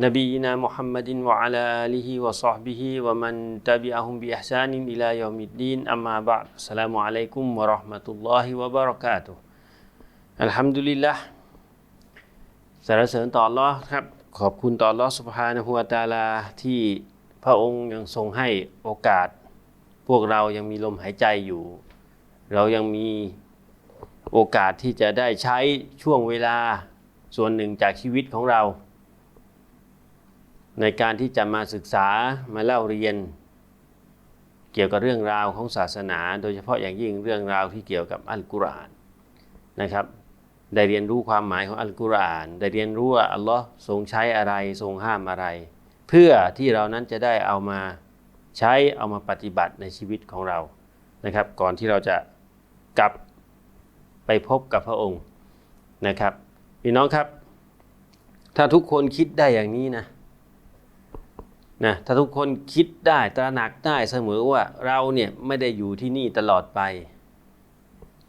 نبينا محمد وعلى آله وصحبه ومن تبعهم بإحسان إلى يوم الدين أما بعد السلام عليكم ورحمة الله وبركاته الحمد لله สรรเสริญต่ออัลลอฮ์ครับ ขอบคุณต่ออัลลอฮ์สุบฮานะฮูวะตะอาลาที่พระองค์ยังทรงให้โอกาส พวกเรายังมีลมหายใจอยู่ เรายังมีโอกาสที่จะได้ใช้ช่วงเวลาส่วนหนึ่งจากชีวิตของเรา ในการที่จะมาศึกษามาเล่าเรียน เกี่ยวกับเรื่องราวของศาสนา โดยเฉพาะอย่างยิ่งเรื่องราวที่เกี่ยวกับอัลกุรอานนะครับ ได้เรียนรู้ความหมายของอัลกุรอาน ได้เรียนรู้ว่าอัลลอฮ์ทรงใช้อะไรทรงห้ามอะไร เพื่อที่เรานั้นจะได้เอามาใช้เอามาปฏิบัติในชีวิตของเรานะครับ ก่อนที่เราจะกลับไปพบกับพระองค์นะครับพี่น้องครับ ถ้าทุกคนคิดได้อย่างนี้นะ นะถ้าทุกคนคิดได้ตระหนักได้เสมอว่าเราเนี่ยไม่ได้อยู่ที่นี่ตลอดไป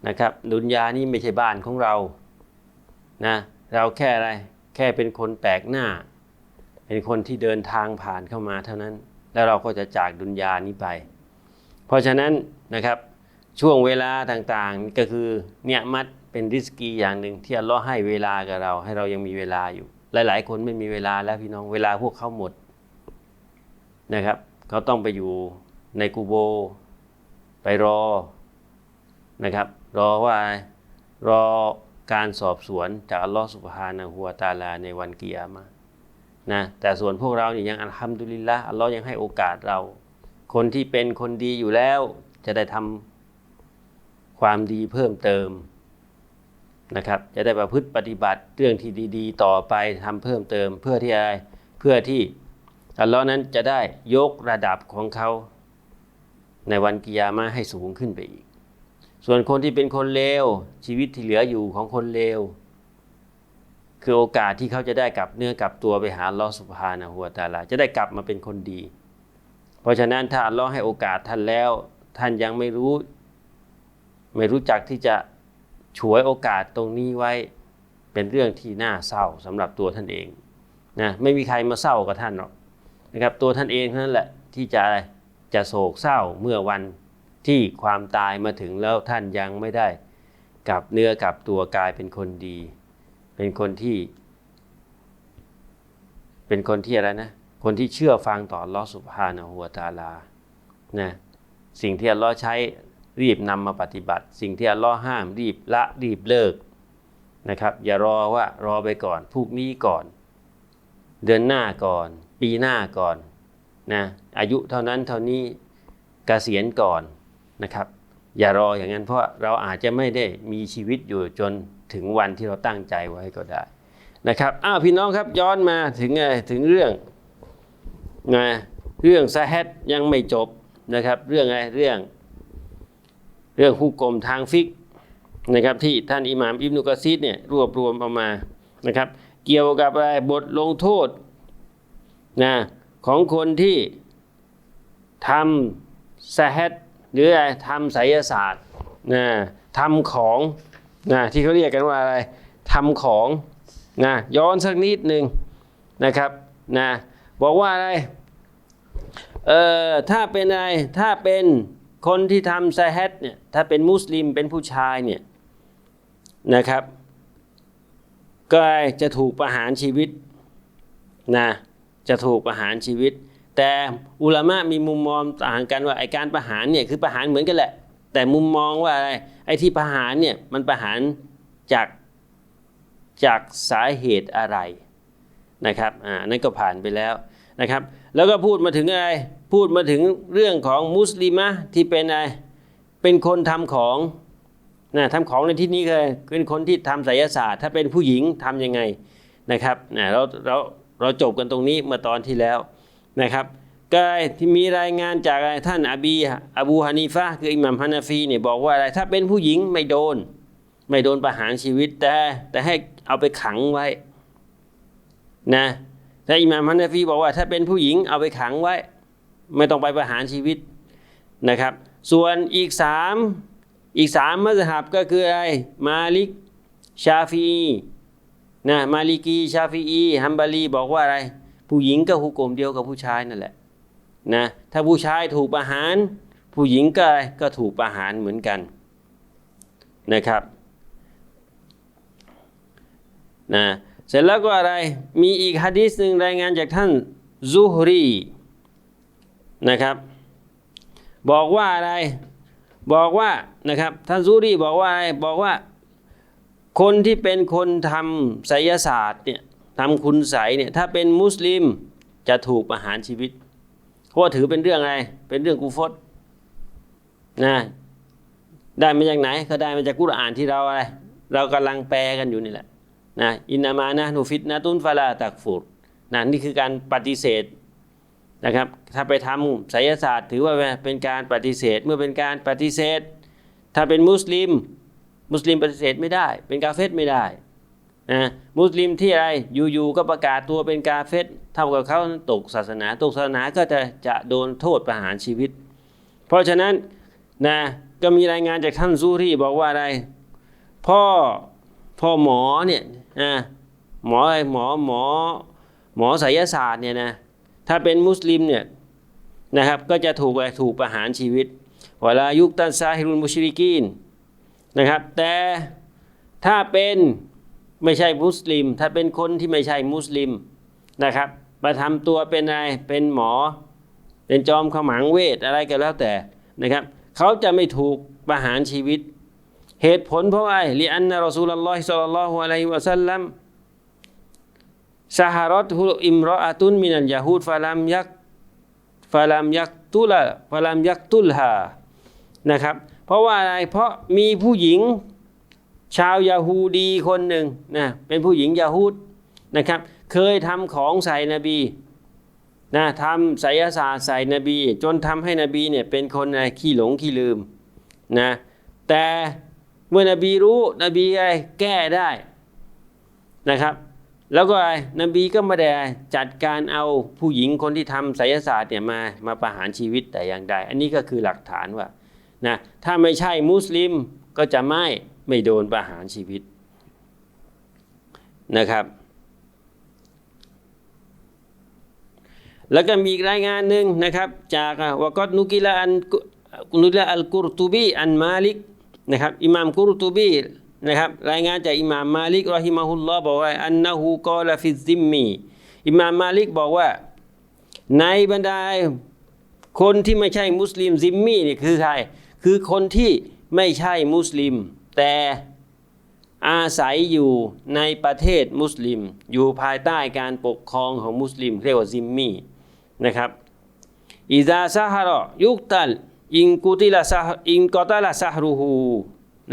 นะครับดุนยานี่ไม่ใช่บ้านของเรานะเราแค่อะไรแค่เป็นคนแปลกหน้า เป็นคนที่เดินทางผ่านเข้ามาเท่านั้น แล้วเราก็จะจากดุนยานี้ไป เพราะฉะนั้นนะครับช่วงเวลาต่างๆก็คือเนี่ยมัดเป็นริสกีอย่างหนึ่งที่อัลเลอฮ์ให้เวลากับเรา ให้เรายังมีเวลาอยู่ หลายๆ คนไม่มีเวลาแล้วพี่น้องเวลาพวกเขาหมด นะครับ เขาต้องไปอยู่ในกูโบ ไปรอนะครับ รอว่ารอการสอบสวนจากอัลลอฮ์สุบฮานะฮูวตาลาในวันกิยามะห์นะแต่ส่วนพวกเราเนี่ยยังอัลฮัมดุลิลละอัลลอฮ์ยังให้โอกาสเรา คนที่เป็นคนดีอยู่แล้ว จะได้ทำความดีเพิ่มเติมนะครับ จะได้ประพฤติปฏิบัติเรื่องที่ดี ๆ ต่อไปทำเพิ่มเติม เพื่อที่อะไรเพื่อที่ อัลลอฮ์นั้นจะได้ยกระดับของเขาในวันกิยามะห์ให้สูงขึ้นไปอีก ส่วนคนที่เป็นคนเลวชีวิตที่เหลืออยู่ของคนเลวคือโอกาสที่เขาจะได้กลับเนื้อกลับตัวไปหาลอสุบฮานะฮูวตาลาจะได้กลับมาเป็นคนดี เพราะฉะนั้นถ้าอัลลอฮ์ให้โอกาสท่านแล้ว ท่านยังไม่รู้ ไม่รู้จักที่จะฉวยโอกาสตรงนี้ไว้เป็นเรื่องที่น่าเศร้าสำหรับตัวท่านเองนะไม่มีใครมาเศร้ากับท่านหรอก นะครับตัวท่านเองเท่านั้นแหละที่จะจะโศกเศร้าเมื่อวันที่ความตายมาถึงแล้วท่านยังไม่ได้กลับเนื้อกลับตัวกลายเป็นคนดี เป็นคนที่ เป็นคนที่อะไรนะ คนที่เชื่อฟังต่ออัลอสุบฮานะฮูวตาลานะสิ่งที่อัลลอฮ์ใช้รีบนำมาปฏิบัติ สิ่งที่อัลลอฮ์ห้ามรีบละรีบเลิกนะครับ อย่ารอว่ารอไปก่อนพรุ่งนี้ก่อน เดือนหน้าก่อน ปีหน้าก่อนนะอายุเท่านั้นเท่านี้กเกษียณก่อนนะครับ อย่ารออย่างนั้นเพราะเราอาจจะไม่ได้มีชีวิตอยู่จนถึงวันที่เราตั้งใจไว้ก็ได้นะครับอ้าวพี่น้องครับย้อนมาถึงไงถึงเรื่องนะเรื่องซาเฮดยังไม่จบนะครับ เรื่องอะไรเรื่อง เรื่องผู้กลมทางฟิกนะครับที่ท่านอิหม่ามอิบนุกะซีดเนี่ยรวบรวมเอามานะครับ เกี่ยวกับอะไรบทลงโทษนะของคนที่ทำซาเฮดหรืออะไรทำไสยศาสตร์นะทำของนะที่เขาเรียกกันว่าอะไรทำของนะย้อนสักนิดหนึ่งนะครับนะบอกว่าอะไรเอ่อถ้าเป็นอะไรถ้าเป็นคนที่ทำไซเฮดเนี่ยถ้าเป็นมุสลิมเป็นผู้ชายเนี่ยนะครับ ก็จะถูกประหารชีวิตนะจะถูกประหารชีวิต แต่อุลามะมีมุมมองต่างกันว่าไอการประหารเนี่ยคือประหารเหมือนกันแหละ แต่มุมมองว่าอะไรไอที่ประหารเนี่ยมันประหารจากจากสาเหตุอะไรนะครับอ่านั่นก็ผ่านไปแล้วนะครับ แล้วก็พูดมาถึงอะไรพูดมาถึงเรื่องของมุสลิมะที่เป็นอะไรเป็นคนทำของ นะทำของในที่นี้คือเป็นคนที่ทำไสยศาสตร์ ถ้าเป็นผู้หญิงทํำยังไงนะครับนะเราเราเราจบกันตรงนี้เมื่อตอนที่แล้วนะครับก็ที่มีรายงานจากท่านอบีอบูฮานีฟะคืออิหมัมฮานาฟีเนี่ยบอกว่าอะไรถ้าเป็นผู้หญิงไม่โดน ไม่โดนประหารชีวิตแต่แต่ให้เอาไปขังไว้นะแต่อิหม่ามฮันนฟีบอกว่าถ้าเป็นผู้หญิงเอาไปขังไว้ ไม่ต้องไปประหารชีวิตนะครับ ส่วนอีกสาม อีกสามมัสฮับก็คืออะไร มาลิก ชาฟีนะมาลิกี ชาฟีอีฮัมบารีบอกว่าอะไร ผู้หญิงก็หุกกลมเดียวกับผู้ชายนั่นแหละนะถ้าผู้ชายถูกประหาร ผู้หญิงก็ก็ถูกประหารเหมือนกันนะครับนะเสร็จแล้วก็อะไรมีอีกฮะดีษหนึ่งรายงานจากท่านซุฮรีนะครับ บอกว่าอะไร บอกว่านะครับท่านซูรีบอกว่าอะไรบอกว่า คนที่เป็นคนทำไสยศาสตร์เนี่ยทำคุณไสยเนี่ยถ้าเป็นมุสลิมจะถูกประหารชีวิต เพราะาถือเป็นเรื่องอะไร เป็นเรื่องกูฟตนะได้มาจากไหนก็ได้มาจากกุรอานที่เราอะไร เรากำลังแปลกันอยู่นี่แหละนะอินนามานะนูฟิตนะตุนฟาลาตักฟุรนะนี่คือการปฏิเสธ นะครับ ถ้าไปทำไสยศาสตร์ถือว่าเป็นการปฏิเสธ เมื่อเป็นการปฏิเสธ ถ้าเป็นมุสลิม มุสลิมปฏิเสธไม่ได้ เป็นกาเฟตไม่ได้นะมุสลิมที่อะไรอยู่ๆก็ประกาศตัวเป็นกาเฟตเท่ากับเขาตกศาสนา ตกศาสนาก็จะจะโดนโทษประหารชีวิต เพราะฉะนั้นนะก็มีรายงานจากท่านซูรีบอกว่าอะไร พ่อพ่อหมอเนี่ยนะหมออะไรหมอหมอหมอไสยศาสตร์เนี่ยนะ ถ้าเป็นมุสลิมเนี่ยนะครับก็จะถูกถูกประหารชีวิตเวลายุคตันซาฮิรุนมุชริกีนนะครับ แต่ถ้าเป็นไม่ใช่มุสลิม ถ้าเป็นคนที่ไม่ใช่มุสลิมนะครับมาทำตัวเป็นอะไรเป็นหมอ เป็นจอมขมังเวทอะไรก็แล้วแต่นะครับเขาจะไม่ถูกประหารชีวิต เหตุผลเพราะว่าลิอันนะรอซูลลอฮิศ็อลลัลลอฮุอะลัยฮิวะซัลลัม ซาฮารอตฮุอิมรออาตุนมินันยาฮูดฟาลัมยักฟาลัมยักตุละฟาลัมยักตุลฮานะครับ เพราะว่าอะไรเพราะมีผู้หญิงชาวยาฮูดีคนหนึ่งนะเป็นผู้หญิงยาฮูดนะครับ เคยทำของใส่นบีนะทำไสยศาสตร์ใส่นบี จนทำให้นบีเนี่ยเป็นคนอะไรขี้หลงขี้ลืมนะแต่เมื่อนบีรู้นบีอะไรแก้ได้นะครับ แล้วก็อะไรนบีก็ไม่ได้จัดการเอาผู้หญิงคนที่ทำไสยศาสตร์เนี่ยมามาประหารชีวิตแต่อย่างใด อันนี้ก็คือหลักฐานว่านะถ้าไม่ใช่มุสลิมก็จะไม่ไม่โดนประหารชีวิตนะครับ แล้วก็มีอีกรายงานหนึ่งนะครับ จากวากอตนุกิลาอันนุกิลาอัลกุรตูบีอันมาลิกนะครับอิหม่ามกุรตูบี นะครับรายงานจากอิหม่ามมาลิกรอฮิมาฮุลลอฮ์บอกว่าอันนะฮูกอลาฟิซิมมีอิหม่ามมาลิกบอกว่า ในบรรดาคนที่ไม่ใช่มุสลิมซิมมี่นี่คือใครคือคนที่ไม่ใช่มุสลิม แต่อาศัยอยู่ในประเทศมุสลิม อยู่ภายใต้การปกครองของมุสลิมเรียกว่าซิมมี่นะครับอิซาซาฮารอยุกตัลอินกุติลาซาอินกอตาลาซาฮรูฮู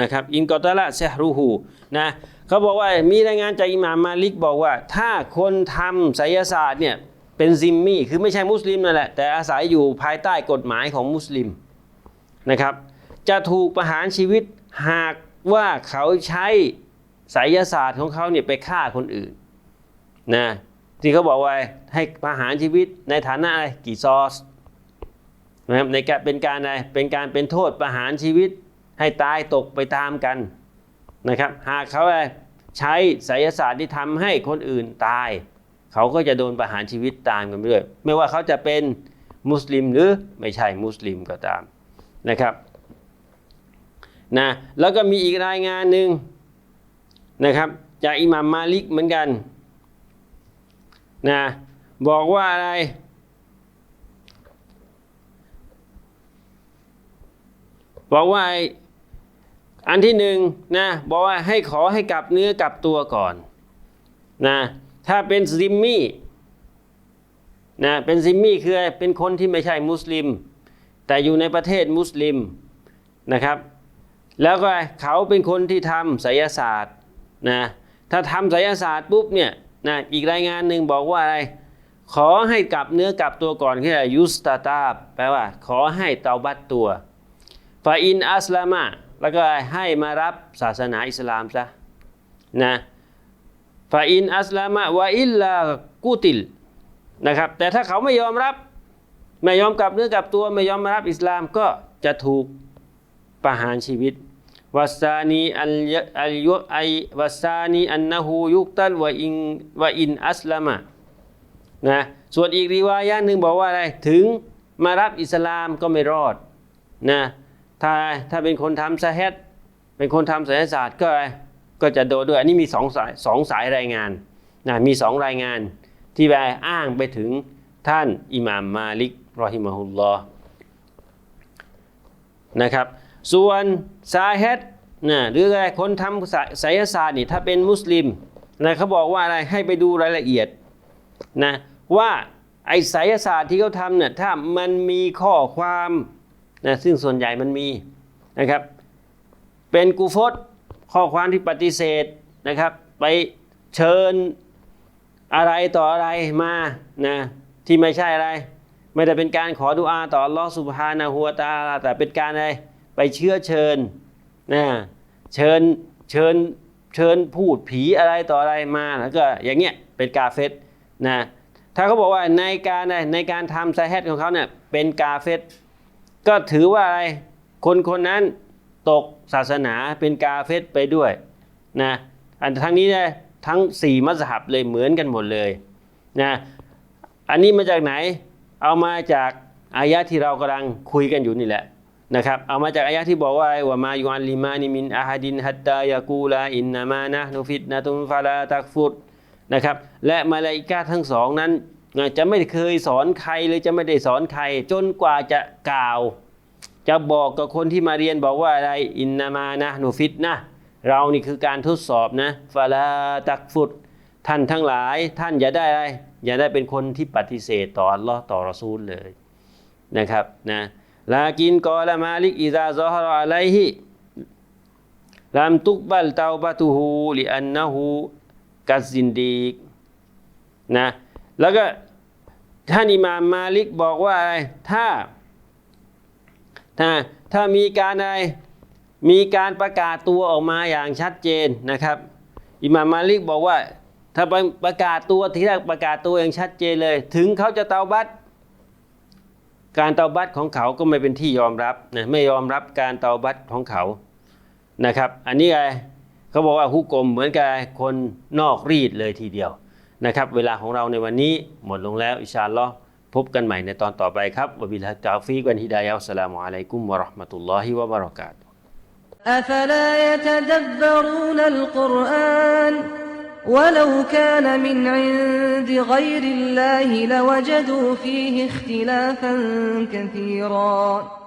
นะครับอินกอตาลาซฮรูฮูนะเขาบอกว่ามีรายงานจากอิหม่ามมาลิกบอกว่า ถ้าคนทำไสยศาสตร์เนี่ยเป็นซิมมี่คือไม่ใช่มุสลิมนั่นแหละแต่อาศัยอยู่ภายใต้กฎหมายของมุสลิมนะครับ จะถูกประหารชีวิตหากว่าเขาใช้ไสยศาสตร์ของเขาเนี่ยไปฆ่าคนอื่นนะที่เขาบอกว่าให้ประหารชีวิตในฐานะอะไรกี่ซอสนะครับในการเป็นการอะไรเป็นการเป็นโทษประหารชีวิต ให้ตายตกไปตามกันนะครับหากเขาอะไรใช้ไสยศาสตร์ที่ทำให้คนอื่นตาย เขาก็จะโดนประหารชีวิตตามกันไปด้วยไม่ว่าเขาจะเป็นมุสลิมหรือไม่ใช่มุสลิมก็ตามนะครับนะแล้วก็มีอีกรายงานหนึ่งนะครับจากอิหม่ามมาลิกเหมือนกันนะบอกว่าอะไรบอกว่า อันที่หนึ่งนะบอกว่าให้ขอให้กลับเนื้อกลับตัวก่อนนะถ้าเป็นซิมมี่นะเป็นซิมมี่คืออะไรเป็นคนที่ไม่ใช่มุสลิม แต่อยู่ในประเทศมุสลิมนะครับ แล้วก็เขาเป็นคนที่ทำไสยศาสตร์นะถ้าทำไสยศาสตร์ปุ๊บเนี่ยนะอีกรายงานหนึ่งบอกว่าอะไร ขอให้กลับเนื้อกลับตัวก่อนคือยุสตาตาแปลว่า ขอให้เตาบัตตัวฟาอินอัสลามะ แล้วก็ให้มารับศาสนาอิสลามซะนะฟาอินอัสลามะวะอิลลากูติลนะครับแต่ถ้าเขาไม่ยอมรับ ไม่ยอมกลับเนื้อกลับตัวไม่ยอมมารับอิสลามก็จะถูกประหารชีวิตวัสานีอัลยะอัลยุไอวัสานีอันนะฮูยุกตันวะอินวะอินอัสลามะนะส่วนอีกรีวายะหนึ่งบอกว่าอะไรถึงมารับอิสลามก็ไม่รอดนะ ถ้าถ้าเป็นคนทำซะเฮดเป็นคนทำศิลศาสตร์ก็ก็จะโดนด้วย อันนี้มีสองสายสองสายรายงานนะมีสองรายงานที่ไปอ้างไปถึงท่านอิหม่ามมาลิกรอฮิมะฮุลลอฮ์นะครับ ส่วนซาเฮดนะหรืออะไรคนทำไสยศาสตร์นี่ถ้าเป็นมุสลิมนะเขาบอกว่าอะไรให้ไปดูรายละเอียดนะว่าไอ้ไสยศาสตร์ที่เขาทำเนี่ยถ้ามันมีข้อความ นะซึ่งส่วนใหญ่มันมีนะครับ เป็นกูฟตข้อความที่ปฏิเสธนะครับ ไปเชิญอะไรต่ออะไรมานะที่ไม่ใช่อะไร ไม่ได้เป็นการขอดุอาต่อลอสุบฮานะฮูวตาแต่เป็นการอะไรไปเชื้อเชิญนะเชิญเชิญเชิญพูดผีอะไรต่ออะไรมาแล้วก็อย่างเงี้ยเป็นกาเฟตนะถ้าเขาบอกว่าในการในการทำไซแฮดของเขาเนี่ยเป็นกาเฟต ก็ถือว่าอะไรคนคนนั้นตกศาสนาเป็นกาเฟตไปด้วยนะอันทั้งนี้เนี่ยทั้ง4มัสฮับเลยเหมือนกันหมดเลยนะอันนี้มาจากไหนเอามาจากอายะที่เรากำลังคุยกันอยู่นี่แหละนะครับเอามาจากอายะที่บอกว่าว่ามายุอัลลิมานิมินอาฮดินฮัตตายากูลาอินนามานะนุฟิตนะตุนฟาลาตักฟุตนะครับและมาลาอิกาทั้งสองนั้น จะไม่เคยสอนใครเลยจะไม่ได้สอนใคร จนกว่าจะกล่าว จะบอกกับคนที่มาเรียนบอกว่าอะไรอินนามานะหนุฟิตนะเรานี่คือการทดสอบนะฟาลาตักฟุตท่านทั้งหลายท่านอย่าได้อะไรอย่าได้เป็นคนที่ปฏิเสธต่ออัลลอฮ์ต่อรอซูลเลยนะครับนะลากินกอละมาลิกอิซาซอฮรออะลัยฮิลามตุกบัลเตาบะตูฮูลิอันนะฮูกัซซินดีกนะ แล้วก็ท่านอิมามมาลิกบอกว่าอะไรถ้าถ้าถ้ามีการอะไรมีการประกาศตัวออกมาอย่างชัดเจนนะครับ อิมามมาลิกบอกว่า ถ้าประกาศตัวที่แรกประกาศตัวอย่างชัดเจนเลย ถึงเขาจะเตาบัตการเตาบัตของเขาก็ไม่เป็นที่ยอมรับนะไม่ยอมรับการเตาบัตของเขานะครับ อันนี้ไงเขาบอกว่าฮุกกลมเหมือนกับคนนอกรีดเลยทีเดียว นะครับ เวลาของเราในวันนี้หมดลงแล้วอิชาอัลลอฮ์พบกันใหม่ในตอนต่อไปครับวะบิลฮะตาฟีกวันฮิดายะอัสสลามุอะลัยกุมวะเราะห์มะตุลลอฮิวะบะเราะกาตุฮ์ أفلا يتدبرون القرآن ولو كان من عند غير الله لوجدوا فيه اختلافا كثيرا